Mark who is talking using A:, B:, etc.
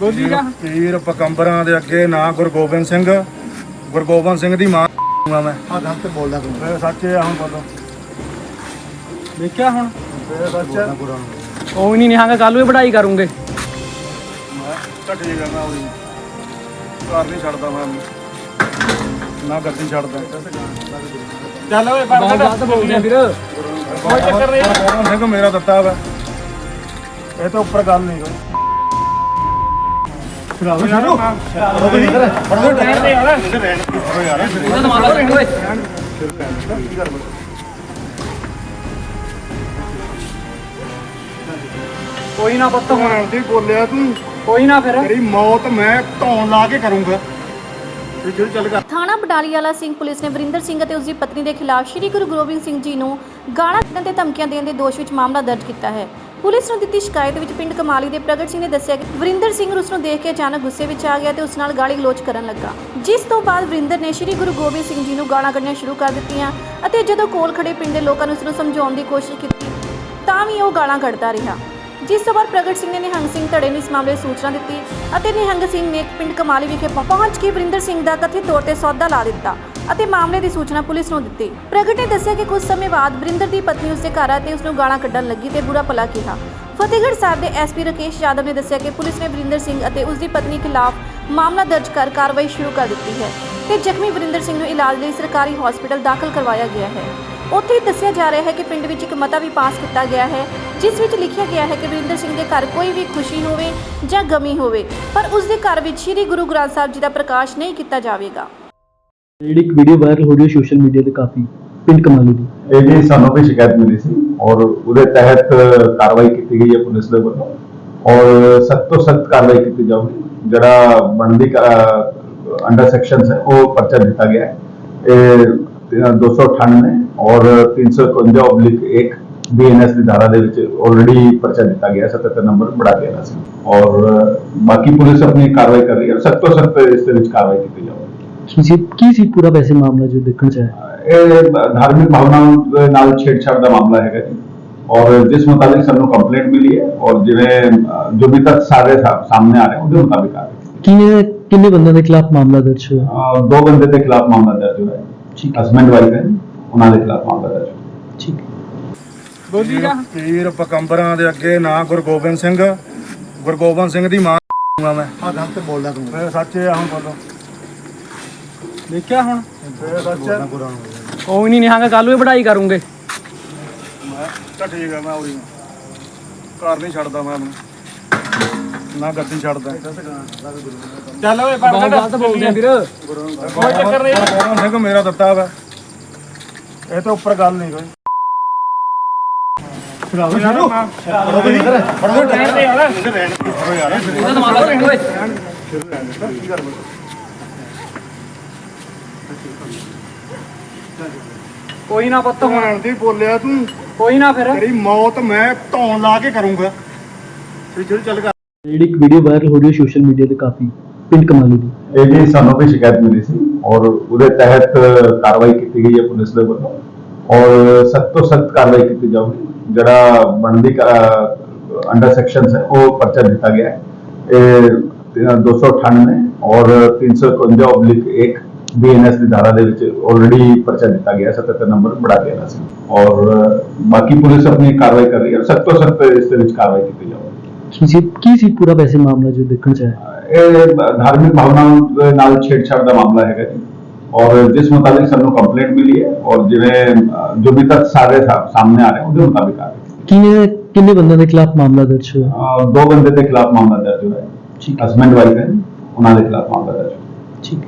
A: ਬੋਲੀ ਜਾ
B: ਪੀਰ ਪਕੰਬਰਾਂ ਦੇ ਅੱਗੇ ਨਾ ਗੁਰੂ ਗੋਬਿੰਦ ਸਿੰਘ। ਗੁਰੂ ਗੋਬਿੰਦ ਸਿੰਘ ਦੀ ਮਾਂ ਆ ਮੈਂ।
A: ਆ ਗਲਤ ਬੋਲਦਾ ਤੂੰ।
B: ਇਹ ਸੱਚੇ ਆ ਹੁਣ ਬੋਲੋ।
A: ਦੇਖਿਆ ਹੁਣ?
B: ਇਹ ਸੱਚ ਹੈ।
A: ਕੋਈ ਨਹੀਂ ਨਿਹਾਂਗਾ ਕੱਲ ਨੂੰ ਪੜ੍ਹਾਈ ਕਰੂੰਗੇ।
B: ਤਾਂ ਆ ਮੈਂ ਉਹਦੀ। ਘਰ ਨਹੀਂ ਛੱਡਦਾ ਮੈਂ ਨਾ ਗੱਡੀ ਛੱਡਦਾ।
A: ਚੱਲ ਓਏ ਬਹੁਤ ਗਲਤ ਬੋਲਦੇ ਆ ਵੀਰ।
B: ਕੋਈ ਚੱਕਰ ਨਹੀਂ। ਸਿੰਘ ਮੇਰਾ ਦਿੱਤਾ ਵਾ। ਇਹ ਤੋਂ ਉੱਪਰ ਗੱਲ ਨਹੀਂ। ਕੋਈ
A: ਕੋਈ ਨਾ ਪੁੱਤ। ਹੁਣ
B: ਦੀ ਬੋਲਿਆ ਤੂੰ।
A: ਕੋਈ ਨਾ ਫਿਰ।
B: ਤੇਰੀ ਮੌਤ ਮੈਂ ਧੌਣ ਲਾ ਕੇ ਕਰੂੰਗਾ। ਤੇ ਜਿਹੜੀ ਚੱਲ ਕਰ।
C: ਥਾਣਾ ਬਡਾਲੀਵਾਲਾ ਸਿੰਘ ਪੁਲਿਸ ਨੇ ਵਰਿੰਦਰ ਸਿੰਘ ਅਤੇ ਉਸ ਦੀ ਪਤਨੀ ਦੇ ਖਿਲਾਫ ਸ਼੍ਰੀ ਗੁਰੂ ਗੋਬਿੰਦ ਸਿੰਘ ਜੀ ਨੂੰ ਗਾਲਾਂ ਕੱਢਣ ਤੇ ਧਮਕੀਆਂ ਦੇਣ ਦੇ ਦੋਸ਼ ਵਿੱਚ ਮਾਮਲਾ ਦਰਜ ਕੀਤਾ ਹੈ। ਪੁਲਿਸ ਨੂੰ ਦਿੱਤੀ ਸ਼ਿਕਾਇਤ ਵਿੱਚ ਪਿੰਡ ਕਮਾਲੀ ਦੇ ਪ੍ਰਗਟ ਸਿੰਘ ਨੇ ਦੱਸਿਆ ਕਿ ਵਰਿੰਦਰ ਸਿੰਘ ਉਸ ਨੂੰ ਦੇਖ ਕੇ ਅਚਾਨਕ ਗੁੱਸੇ ਵਿੱਚ ਆ ਗਿਆ ਤੇ ਉਸ ਨਾਲ ਗਾਲੀ ਗਲੋਚ ਕਰਨ ਲੱਗਾ। ਜਿਸ ਤੋਂ ਬਾਅਦ ਵਰਿੰਦਰ ਨੇ ਸ਼੍ਰੀ ਗੁਰੂ ਗੋਬਿੰਦ ਸਿੰਘ ਜੀ ਨੂੰ ਗਾਲਾਂ ਕੱਢਣੀਆਂ ਸ਼ੁਰੂ ਕਰ ਦਿੱਤੀਆਂ ਅਤੇ ਜਦੋਂ ਕੋਲ ਖੜੇ ਪਿੰਡ ਦੇ ਲੋਕਾਂ ਨੂੰ ਉਸ ਨੂੰ ਸਮਝਾਉਣ ਦੀ ਕੋਸ਼ਿਸ਼ ਕੀਤੀ, ਤਾਂ ਵੀ ਉਹ ਗਾਲਾਂ ਕੱਢਦਾ ਰਿਹਾ। ਜਿਸ ਤੋਂ ਬਾਅਦ ਪ੍ਰਗਟ ਸਿੰਘ ਨੇ ਨਿਹੰਗ ਸਿੰਘ ਧੜੇ ਨੂੰ ਇਸ ਮਾਮਲੇ ਸੂਚਨਾ ਦਿੱਤੀ ਅਤੇ ਨਿਹੰਗ ਸਿੰਘ ਨੇ ਪਿੰਡ ਕਮਾਲੀ ਵਿਖੇ ਪਹੁੰਚ ਕੇ ਵਰਿੰਦਰ ਸਿੰਘ ਦਾ ਕਥਿਤ ਤੌਰ ਤੇ ਸੌਦਾ ਲਾ ਦਿੱਤਾ। ਅਤੇ ਮਾਮਲੇ ਦੀ ਸੂਚਨਾ ਪੁਲਿਸ ਨੂੰ ਦਿੱਤੀ। ਪ੍ਰਗਟ ਨੇ ਦੱਸਿਆ ਕਿ ਕੁਝ ਸਮੇਂ ਬਾਅਦ ਵਰਿੰਦਰ ਦੀ ਪਤਨੀ ਉਸ ਘਰ ਆਈ ਤੇ ਉਸ ਨੂੰ ਗਾਲਾਂ ਕੱਢਣ ਲੱਗੀ ਤੇ ਬੁਰਾ ਭਲਾ ਕਿਹਾ। ਫਤਿਹਗੜ੍ਹ ਸਾਹਿਬ ਦੇ ਐਸਪੀ ਰਕੇਸ਼ ਯਾਦਵ ਨੇ ਦੱਸਿਆ ਕਿ ਪੁਲਿਸ ਨੇ ਵਰਿੰਦਰ ਸਿੰਘ ਅਤੇ ਉਸ ਦੀ ਪਤਨੀ ਖਿਲਾਫ ਮਾਮਲਾ ਦਰਜ ਕਰ ਕਾਰਵਾਈ ਸ਼ੁਰੂ ਕਰ ਦਿੱਤੀ ਹੈ ਤੇ ਜ਼ਖਮੀ ਵਰਿੰਦਰ ਸਿੰਘ ਨੂੰ ਇਲਾਜ ਲਈ ਸਰਕਾਰੀ ਹਸਪਤਾਲ ਦਾਖਲ ਕਰਵਾਇਆ ਗਿਆ ਹੈ। ਉੱਥੇ ਹੀ ਦੱਸਿਆ ਜਾ ਰਿਹਾ ਹੈ ਕਿ ਪਿੰਡ ਵਿੱਚ ਇੱਕ ਮਤਾ ਵੀ ਪਾਸ ਕੀਤਾ ਗਿਆ ਹੈ, ਜਿਸ ਵਿੱਚ ਲਿਖਿਆ ਗਿਆ ਹੈ ਕਿ ਵਰਿੰਦਰ ਸਿੰਘ ਦੇ ਘਰ ਕੋਈ ਵੀ ਖੁਸ਼ੀ ਹੋਵੇ ਜਾਂ ਗਮੀ ਹੋਵੇ, ਪਰ ਉਸ ਦੇ ਘਰ ਵਿੱਚ ਸ੍ਰੀ ਗੁਰੂ ਗ੍ਰੰਥ ਸਾਹਿਬ ਜੀ ਦਾ ਪ੍ਰਕਾਸ਼ ਨਹੀਂ ਕੀਤਾ ਜਾਵੇਗਾ।
D: ਜਿਹੜੀ ਇੱਕ ਵੀਡੀਓ ਵਾਇਰਲ ਹੋ ਰਹੀ ਹੈ ਸੋਸ਼ਲ ਮੀਡੀਆ ਤੇ ਕਾਫੀ ਪਿੰਡ ਕਮਾਲੀ ਦੀ।
E: ਇਹ ਸਾਨੂੰ ਵੀ ਸ਼ਿਕਾਇਤ ਮਿਲੀ ਸੀ ਔਰ ਉਹਦੇ ਤਹਿਤ ਕਾਰਵਾਈ ਕੀਤੀ ਗਈ ਹੈ ਪੁਲਿਸ ਦੇ ਵੱਲੋਂ ਔਰ ਸਖਤ ਤੋਂ ਸਖਤ ਕਾਰਵਾਈ ਕੀਤੀ ਜਾਊਗੀ। ਜਿਹੜਾ ਬਣਦੀ ਅੰਡਰ ਸੈਕਸ਼ਨਸ ਹੈ, ਉਹ ਪਰਚਾ ਦਿੱਤਾ ਗਿਆ ਹੈ। ਇਹ 298 ਔਰ 351 oblique 1 ਬੀਐਨਐਸ ਦੀ ਧਾਰਾ ਦੇ ਵਿੱਚ ਆਲਰੇਡੀ ਪਰਚਾ ਦਿੱਤਾ ਗਿਆ ਹੈ। 77 ਨੰਬਰ ਬੜਾ ਗਿਆ ਸੀ ਔਰ ਬਾਕੀ ਪੁਲਿਸ ਆਪਣੀ ਕਾਰਵਾਈ ਕਰ ਰਹੀ ਹੈ। ਸਖਤ ਤੋਂ ਸਖਤ ਇਸ ਦੇ ਵਿੱਚ ਕਾਰਵਾਈ ਕੀਤੀ ਜਾਊਗੀ।
D: ਸੀ ਕੀ ਸੀ ਪੂਰਾ ਵੈਸੇ ਮਾਮਲਾ ਜੋ ਦੇਖਣ ਚ ਆਇਆ
E: ਇਹ ਧਾਰਮਿਕ ਭਾਵਨਾਵਾਂ ਦੇ ਨਾਲ ਛੇੜਛਾੜ ਦਾ ਮਾਮਲਾ ਹੈਗਾ ਜੀ ਔਰ ਜਿਸ ਮੁਤਾਬਿਕ ਸਾਨੂੰ ਕੰਪਲੇਂਟ ਮਿਲੀ ਹੈ ਔਰ ਜਿਵੇਂ ਜੋ ਵੀ ਤੱਕ ਸਾਰੇ ਸਾ- ਸਾਹਮਣੇ ਆ ਰਹੇ ਉਹਦੇ ਮੁਤਾਬਿਕ ਆ ਰਹੇ
D: ਕਿੰਨੇ ਕਿੰਨੇ ਬੰਦਿਆਂ ਦੇ ਖਿਲਾਫ ਮਾਮਲਾ ਦਰਜ ਹੋਇਆ
E: ਦੋ ਬੰਦੇ ਦੇ ਖਿਲਾਫ ਮਾਮਲਾ ਦਰਜ ਹੋਇਆ ਹੈ
D: ਠੀਕ
E: ਹਸਬੈਂਡ ਵਾਈਫ ਹੈ ਉਹਨਾਂ ਦੇ ਖਿਲਾਫ ਮਾਮਲਾ ਦਰਜ ਹੋਇਆ
D: ਠੀਕ
A: ਬੋਲੀ ਜਾ
B: ਪੀਰ ਪਕੰਬਰਾਂ ਦੇ ਅੱਗੇ ਨਾ ਗੁਰੂ ਗੋਬਿੰਦ ਸਿੰਘ ਗੁਰੂ ਗੋਬਿੰਦ ਸਿੰਘ ਦੀ ਮਾਂ ਆ ਮੈਂ
A: ਆ ਗਲਤ ਬੋਲਦਾ ਤੂੰ
B: ਸੱਚੇ ਆ ਹੁਣ ਬੋਲੋ
A: ਦੇਖਿਆ ਹੁਣ। ਕੋਈ ਨਹੀਂ ਨਿਹਾਂਗਾ ਕੱਲ ਨੂੰ ਪੜ੍ਹਾਈ ਕਰੂੰਗੇ।
B: ਮੈਂ ਤਾਂ ਠੀਕ ਆ ਮੈਂ ਉਹਦੀ ਘਰ ਨਹੀਂ ਛੱਡਦਾ ਮੈਂ ਉਹਨੂੰ। ਨਾ ਗੱਡੀ ਛੱਡਦਾ।
A: ਚੱਲ ਓਏ ਬਹੁਤ ਗਲਤ ਬੋਲਦੇ ਆ ਵੀਰ।
B: ਕੋਈ ਚੱਕਰ ਨਹੀਂ। ਗੋਬਿੰਦ ਸਿੰਘ ਮੇਰਾ ਦਿੱਤਾ ਵਾ। ਇਹ ਤੋਂ ਉੱਪਰ ਗੱਲ ਨਹੀਂ ਕੋਈ।
A: ਇਹਦਾ ਦਿਮਾਗ ਲਾ ਓਏ ਕੋਈ ਨਾ ਪੁੱਤ ਹੁਣ
B: ਭੈਣ ਦੀ ਬੋਲਿਆ ਤੂੰ
A: ਕੋਈ ਨਾ ਫਿਰ
B: ਤੇਰੀ ਮੌਤ ਮੈਂ ਧੌਣ ਲਾ ਕੇ ਕਰੂੰਗਾ ਤੇ ਜਿਹੜੀ ਚੱਲ ਕਰ
D: ਜਿਹੜੀ ਇੱਕ ਵੀਡੀਓ ਵਾਇਰਲ ਹੋ ਰਹੀ ਹੈ ਸੋਸ਼ਲ ਮੀਡੀਆ ਤੇ ਕਾਫੀ ਪਿੰਡ ਕਮਾਲੀ ਦੀ।
E: ਇਹ ਜੀ ਸਾਨੂੰ ਵੀ ਸ਼ਿਕਾਇਤ ਮਿਲੀ ਸੀ ਔਰ ਉਹਦੇ ਤਹਿਤ ਕਾਰਵਾਈ ਕੀਤੀ ਗਈ ਹੈ ਪੁਲਿਸ ਦੇ ਵੱਲੋਂ। ਔਰ ਸਖਤ ਤੋਂ ਸਖਤ ਕਾਰਵਾਈ ਕੀਤੀ ਜਾਊਗੀ। ਜਿਹੜਾ ਬਣਦੀ ਅੰਡਰ ਸੈਕਸ਼ਨਸ ਹੈ ਉਹ ਪਰਚਾ ਦਿੱਤਾ ਗਿਆ ਹੈ। ਇਹ 298 ਔਰ 351 oblique 1 ਬੀਐਨਐਸ ਦੀ ਧਾਰਾ ਦੇ ਵਿੱਚ ਆਲਰੇਡੀ ਪਰਚਾ ਦਿੱਤਾ ਗਿਆ ਹੈ 77 ਨੰਬਰ ਬੜਾ ਗਿਆ ਸੀ। ਔਰ ਬਾਕੀ ਪੁਲਿਸ ਆਪਣੀ ਕਾਰਵਾਈ ਕਰ ਰਹੀ ਹੈ ਸਖਤ ਤੋਂ ਸਖਤ ਇਸ ਦੇ ਵਿੱਚ ਕਾਰਵਾਈ ਕੀਤੀ ਜਾਊਗੀ।
D: ਕੀ ਸੀ ਕੀ ਸੀ ਪੂਰਾ ਵੈਸੇ ਮਾਮਲਾ ਜੋ ਦੇਖਣ ਚ ਆਇਆ?
E: ਇਹ ਧਾਰਮਿਕ ਭਾਵਨਾਵਾਂ ਦੇ ਨਾਲ ਛੇੜਛਾੜ ਦਾ ਮਾਮਲਾ ਹੈਗਾ ਜੀ। ਔਰ ਜਿਸ ਮੁਤਾਬਿਕ ਸਾਨੂੰ ਕੰਪਲੇਂਟ ਮਿਲੀ ਹੈ ਔਰ ਜਿਵੇਂ ਜੋ ਵੀ ਤੱਕ ਸਾਰੇ ਸਾਹਮਣੇ ਆ ਰਹੇ ਉਹਦੇ ਮੁਤਾਬਿਕ ਆ ਰਹੇ।
D: ਕਿੰਨੇ ਕਿੰਨੇ ਬੰਦਿਆਂ ਦੇ ਖਿਲਾਫ ਮਾਮਲਾ ਦਰਜ ਹੋਇਆ?
E: ਦੋ ਬੰਦੇ ਦੇ ਖਿਲਾਫ ਮਾਮਲਾ ਦਰਜ ਹੋਇਆ।
D: ਠੀਕ
E: ਹਸਬੈਂਡ ਵਾਈਫ ਹੈ ਉਹਨਾਂ ਦੇ ਖਿਲਾਫ ਮਾਮਲਾ ਦਰਜ
D: ਠੀਕ